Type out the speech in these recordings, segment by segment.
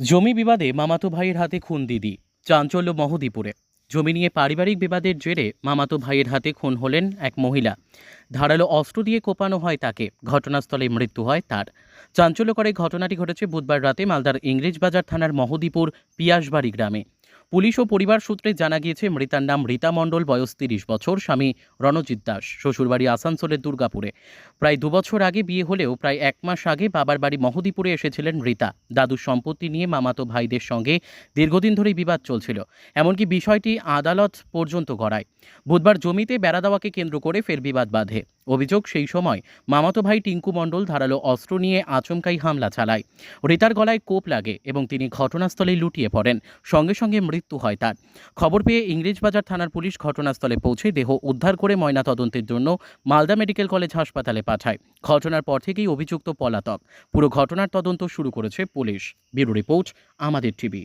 জমি বিবাদে মামাতো ভাইয়ের হাতে খুন দিদি, চাঞ্চল্য মহদীপুরে। জমি নিয়ে পারিবারিক বিবাদের জেরে মামাতো ভাইয়ের হাতে খুন হলেন এক মহিলা। ধারালো অস্ত্র দিয়ে কোপানো হয় তাকে, ঘটনাস্থলে মৃত্যু হয় তার। চাঞ্চল্যকর ঘটনাটি ঘটেছে বুধবার রাতে মালদার ইংরেজবাজার থানার মহদীপুর পিয়াসবাড়ি গ্রামে। পুলিশ ও পরিবার সূত্রে জানা গিয়েছে, মৃতার নাম রীতা মণ্ডল, বয়স তিরিশ বছর, স্বামী রণজিৎ দাস, শ্বশুরবাড়ি আসানসোলের দুর্গাপুরে। প্রায় দুবছর আগে বিয়ে হলেও প্রায় এক মাস আগে বাবার বাড়ি মহদীপুরে এসেছিলেন রীতা। দাদুর সম্পত্তি নিয়ে মামাতো ভাইদের সঙ্গে দীর্ঘদিন ধরেই বিবাদ চলছিল। এমনকি বিষয়টি আদালত পর্যন্ত গড়ায়। বুধবার জমিতে বেড়া দেওয়াকে কেন্দ্র করে ফের বিবাদ বাধে। অভিযোগ সেই সময় মামাতো ভাই টিঙ্কু মণ্ডল ধারালো অস্ত্র নিয়ে আচমকাই হামলা চালায়। রীতার গলায় কোপ লাগে এবং তিনি ঘটনাস্থলেই লুটিয়ে পড়েন। সঙ্গে সঙ্গে মৃত্যু হয় তার। খবর পেয়ে ইংরেজবাজার থানার পুলিশ ঘটনাস্থলে পৌঁছে দেহ উদ্ধার করে ময়নাতদন্তের জন্য মালদা মেডিকেল কলেজ হাসপাতালে পাঠায়। ঘটনার পর থেকেই অভিযুক্ত পলাতক। পুরো ঘটনার তদন্ত শুরু করেছে পুলিশ। ব্যুরো রিপোর্ট, আমাদের টিভি।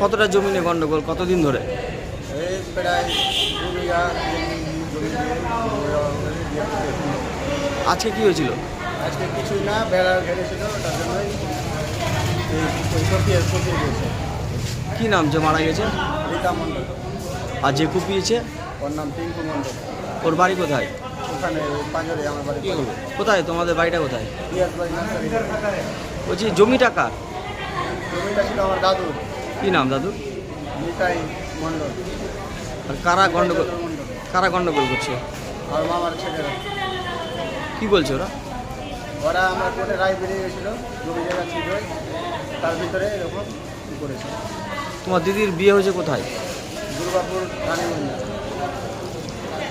কতটা জমি নিয়ে গন্ডগোল? কতদিন ধরে। আজকে কি হয়েছিল? আজকে কিছুই না বেড়া তার জন্যই কপিয়ে দিয়েছে। কি নাম যে মারা গেছে? রীতা মণ্ডল। আর যে কুপিয়েছে? ওর নাম টিঙ্কু মণ্ডল। ওর বাড়ি কোথায়? ওখানে পাঁজরে আমার বাড়ি কোথায়? তোমাদের বাড়িটা কোথায়? পিয়াস বাড়ি নার্সারি বলছি জমিটা কার? জমিটা ছিল আমার দাদুর। কি নাম দাদু নিতাই মণ্ডল। আর কারা গন্ডগোল মণ্ডল। কারা গন্ডগোল করছে? আর মামার ছেলেরা। কি বলছে ওরা? ওরা আমার কোর্টে রায় বেরিয়ে গেছিল জমি জায়গা হয় তার ভিতরে এরকম করেছে। তোমার দিদির বিয়ে হয়েছে কোথায়? দুর্গাপুর রানীগঞ্জ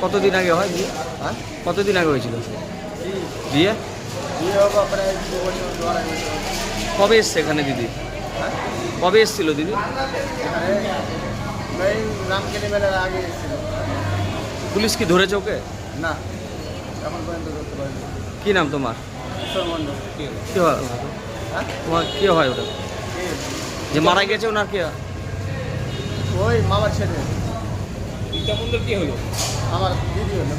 কতদিন আগে হয় বিয়ে? হ্যাঁ? কতদিন আগে হয়েছিল? বিয়ে। বিয়ে? হব প্রায় দু বছর দু আড়াই বছর। কবে এসছে এখানে দিদি? হ্যাঁ? কবে এসছিল দিদি? আগে এসেছিল। পুলিশ কি ধরেছে ওকে? না এখন পর্যন্ত ধরতে পারিনি। কি নাম তোমার? কি হয়? হ্যাঁ তোমার কি হয় ওটা? যে মারা গেছে ওনার কি হয়? ওই মামার ছেলে। রীতা মণ্ডল কি হলো? আমার দিদি হলো।